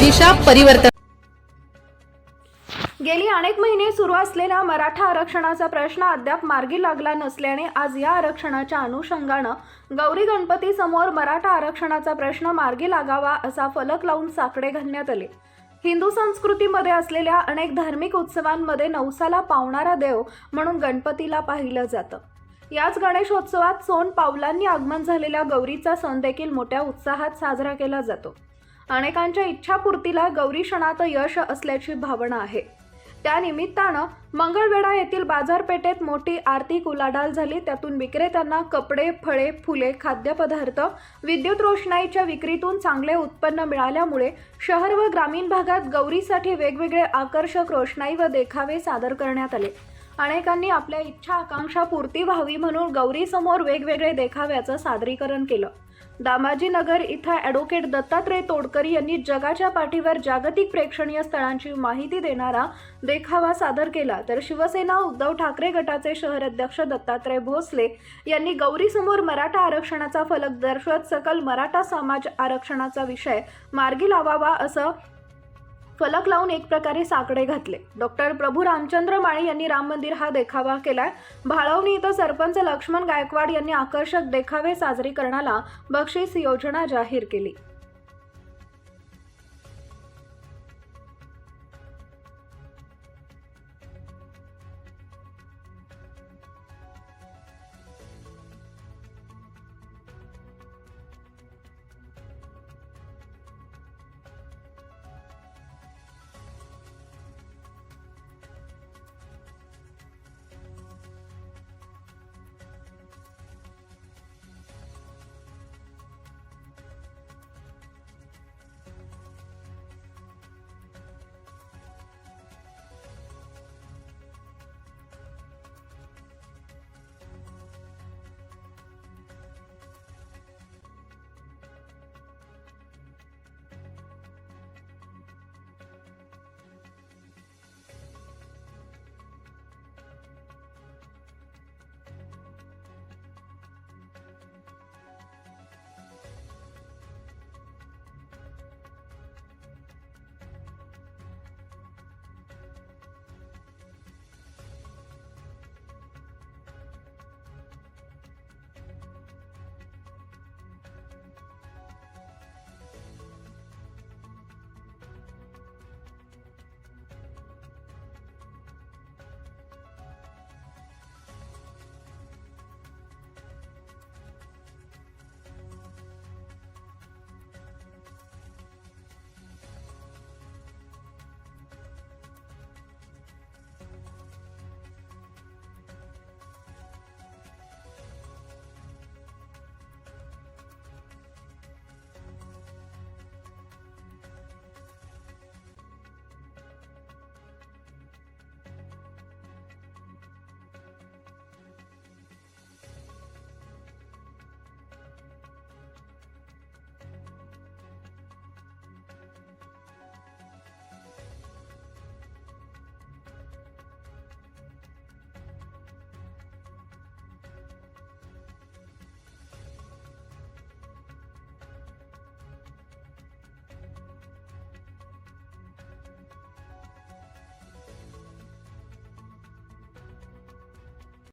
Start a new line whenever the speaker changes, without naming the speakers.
दिशा परिवर्तन.
गेली अनेक महिने सुरू असलेला मराठा आरक्षणाचा प्रश्न अद्याप मार्गी लागला नसल्याने आज या आरक्षणाच्या अनुषंगानं गौरी गणपती समोर मराठा आरक्षणाचा प्रश्न मार्गी लागावा असा फलक लावून साकडे घालण्यात आले. हिंदू संस्कृतीमध्ये असलेल्या अनेक धार्मिक उत्सवांमध्ये नवसाला पावणारा देव म्हणून गणपतीला पाहिलं जातं. याच गणेशोत्सवात सोन पावलांनी आगमन झालेल्या गौरीचा सण देखील मोठ्या उत्साहात साजरा केला जातो. अनेकांच्या इच्छापूर्तीला गौरी क्षणात यश असल्याची भावना आहे. त्यानिमित्तानं मंगळवेढा येथील बाजारपेठेत मोठी आर्थिक उलाढाल झाली. त्यातून विक्रेत्यांना कपडे फळे फुले खाद्यपदार्थ विद्युत रोषणाईच्या विक्रीतून चांगले उत्पन्न मिळाल्यामुळे शहर व ग्रामीण भागात गौरीसाठी वेगवेगळे आकर्षक रोषणाई व देखावे सादर करण्यात आले. अनेकांनी आपल्या इच्छा आकांक्षा पूर्ती व्हावी म्हणून गौरीसमोर वेगवेगळे देखाव्याचं सादरीकरण केलं. दामाजीनगर इथं ॲडव्होकेट दत्तात्रय तोडकरी यांनी जगाच्या पाठीवर जागतिक प्रेक्षणीय स्थळांची माहिती देणारा देखावा सादर केला. तर शिवसेना उद्धव ठाकरे गटाचे शहर अध्यक्ष दत्तात्रय भोसले यांनी गौरीसमोर मराठा आरक्षणाचा फलक दर्शवत सकल मराठा समाज आरक्षणाचा विषय मार्गी लावावा असं फलक लावून एक प्रकारे साकडे घातले. डॉक्टर प्रभू रामचंद्र माळी यांनी राम मंदिर हा देखावा केलाय. भाळवणी इथं सरपंच लक्ष्मण गायकवाड यांनी आकर्षक देखावे साजरीकरणाला बक्षीस योजना जाहीर केली.